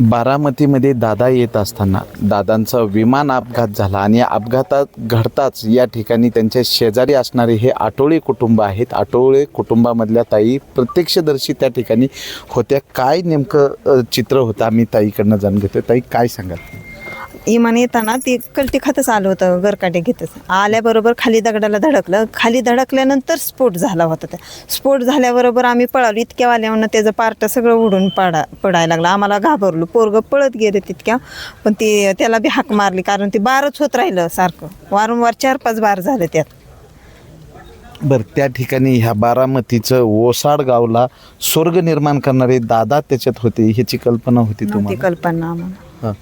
बारामतीमध्ये दादा येत असताना दादांचा विमान अपघात झाला आणि अपघातात घडताच या ठिकाणी त्यांच्या शेजारी असणारे हे आटोळे कुटुंब आहेत. आटोळे कुटुंबामधल्या ताई प्रत्यक्षदर्शी त्या ठिकाणी होत्या. काय नेमकं चित्र होतं आम्ही ताईकडनं जाणून घेतो ताई काय सांगाल? इमान येताना ते कलटी खातच आलं होतं गरकाटे घेतच. आल्याबरोबर खाली दगडाला धडकलं. खाली धडकल्यानंतर स्फोट झाला होता त्या. स्फोट झाल्याबरोबर आम्ही पळालो. इतक्या आल्यावर त्याचं पार्ट सगळं उडून पडा पडायला लागलं. आम्हाला घाबरलो. पोरगं पळत गेले तितक्या. पण ती त्याला बी हाक मारली. कारण ती बारच होत राहिलं सारखं. वारंवार चार पाच बार झालं त्यात. बरं त्या ठिकाणी ह्या बारामतीचं ओसाड गावला स्वर्ग निर्माण करणारे दादा त्याच्यात होते. ह्याची कल्पना होती तुम्हाला? कल्पना आम्हाला. हां.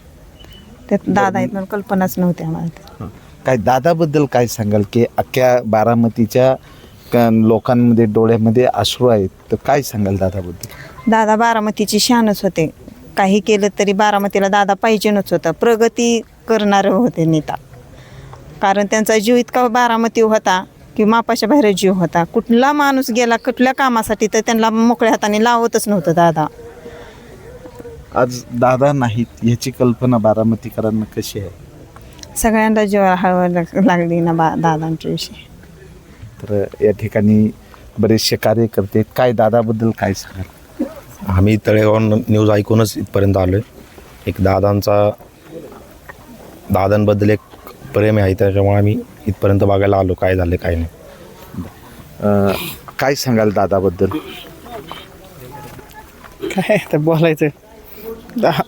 त्यात दादा येत कल्पनाच नव्हती आम्हाला. हां. काय दादाबद्दल काय सांगाल की अख्ख्या बारामतीच्या क- लोकांमध्ये डोळ्यामध्ये अश्रू आहेत तर काय सांगाल दादाबद्दल? दादा बारामतीची शानच होते. काही केलं तरी बारामतीला दादा पाहिजेनच होतं. प्रगती करणारे होते नेता. कारण त्यांचा जीव इतका बारामती होता की मापाच्या बाहेर जीव होता. कुठला माणूस गेला कुठल्या कामासाठी तर त्यांना मोकळ्या हाताने लावतच नव्हतं दादा. आज दादा नाहीत ह्याची कल्पना बारामतीकरांना कशी आहे? सगळ्यांना जीवा हळवं लाग- लागली ना बा दादांच्या विषयी. तर या ठिकाणी बरेचसे कार्यकर्ते आहेत. काय दादाबद्दल काय सांगाल? आम्ही तळेगाव न- न्यूज ऐकूनच इथपर्यंत आलो आहे एक दादांचा दादांबद्दल एक प्रेम आहे त्याच्यामुळे आम्ही इथपर्यंत बघायला आलो काय झालं काय नाही. अं, काय सांगाल दादाबद्दल? काय आता बोलायचं? दहा.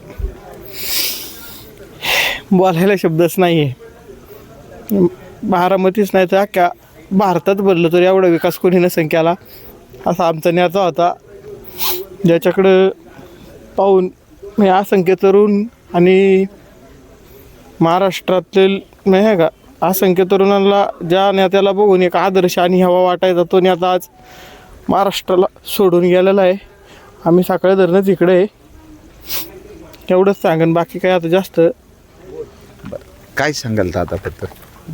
बोलायला शब्दच नाही आहे बारामतीच नाही तर अख्ख्या भारतात बोललं तर एवढा विकास कोणी नसेल केला. असा आमचा नेता होता. ज्याच्याकडं पाहून म्हणजे असंख्य तरुण आणि महाराष्ट्रातील नाही का असंख्य तरुणांना ज्या नेत्याला बघून एक आदर्श आणि हवा वाटायचा तो नेता आज महाराष्ट्राला सोडून गेलेला आहे. आम्ही सकाळी धरणंच इकडे आहे एवढंच सांगेन बाकी काय आता जास्त. काय सांगाल दादाबद्दल?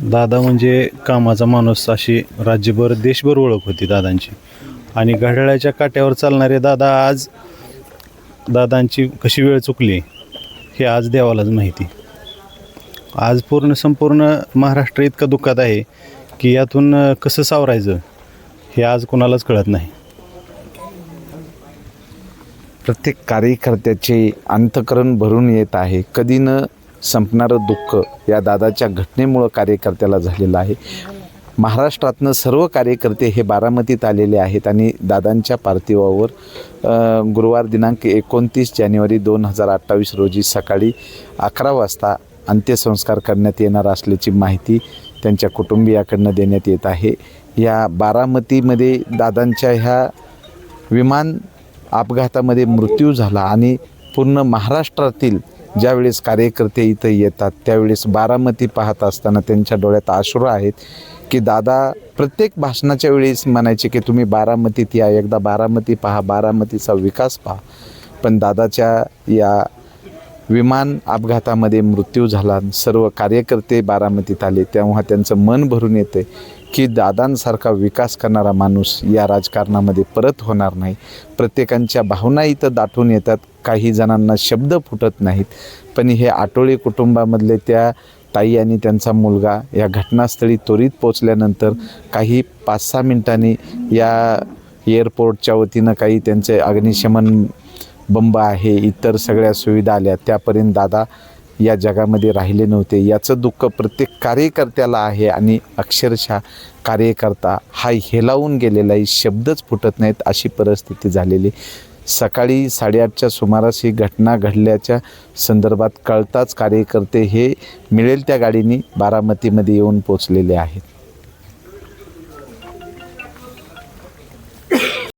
दादा म्हणजे कामाचा माणूस अशी राज्यभर देशभर ओळख होती दादांची. आणि घड्याळाच्या काट्यावर चालणारे दादा आज दादांची कशी वेळ चुकली हे आज देवालाच माहिती. आज पूर्ण संपूर्ण महाराष्ट्र इतकं दुःखात आहे की यातून कसं सावरायचं हे आज कोणालाच कळत नाही. प्रत्येक कार्यकर्त्याचे अंतकरण भरून येत आहे. कधी न संपणारं दुःख या दादाच्या घटनेमुळं कार्यकर्त्याला झालेलं आहे. महाराष्ट्रातनं सर्व कार्यकर्ते हे बारामतीत आलेले आहेत आणि दादांच्या पार्थिवावर गुरुवार दिनांक एकोणतीस जानेवारी दोन हजार अठ्ठावीस रोजी सकाळी अकरा वाजता अंत्यसंस्कार करण्यात येणार असल्याची माहिती त्यांच्या कुटुंबियाकडनं देण्यात येत आहे. या बारामतीमध्ये दादांच्या ह्या विमान अपघातामध्ये मृत्यू झाला आणि पूर्ण महाराष्ट्रातील ज्यावेळेस कार्यकर्ते इथं येतात त्यावेळेस बारामती पाहत असताना त्यांच्या डोळ्यात आश्रू आहेत की दादा प्रत्येक भाषणाच्या वेळेस म्हणायचे की तुम्ही बारामतीत या एकदा बारामती पहा बारामतीचा विकास पहा. पण दादाच्या या विमान अपघातामध्ये मृत्यू झाला. सर्व कार्यकर्ते बारामतीत आले. तेव्हा त्यांचं मन भरून येते की दादांसारखा विकास करणारा माणूस या राजकारणामध्ये परत होणार नाही. प्रत्येकांच्या भावना इथं दाटून येतात. काही जणांना शब्द फुटत नाहीत. पण हे आटोळे कुटुंबामधले त्या ताई आणि त्यांचा मुलगा या घटनास्थळी त्वरित पोचल्यानंतर काही पाच सहा मिनिटांनी या एअरपोर्टच्या वतीनं काही त्यांचे अग्निशमन बंब आहे इतर सगळ्या सुविधा आल्या. त्यापर्यंत दादा या जगामध्ये राहिले नव्हते. याचं दुःख प्रत्येक कार्यकर्त्याला आहे आणि अक्षरशः कार्यकर्ता हा हेलावून गेलेला आहे शब्दच फुटत नाहीत अशी परिस्थिती झालेली. सकाळी साडेआठच्या सुमारास ही घटना घडल्याच्या संदर्भात कळताच कार्यकर्ते हे मिळेल त्या गाडीने बारामतीमध्ये येऊन पोचलेले आहेत.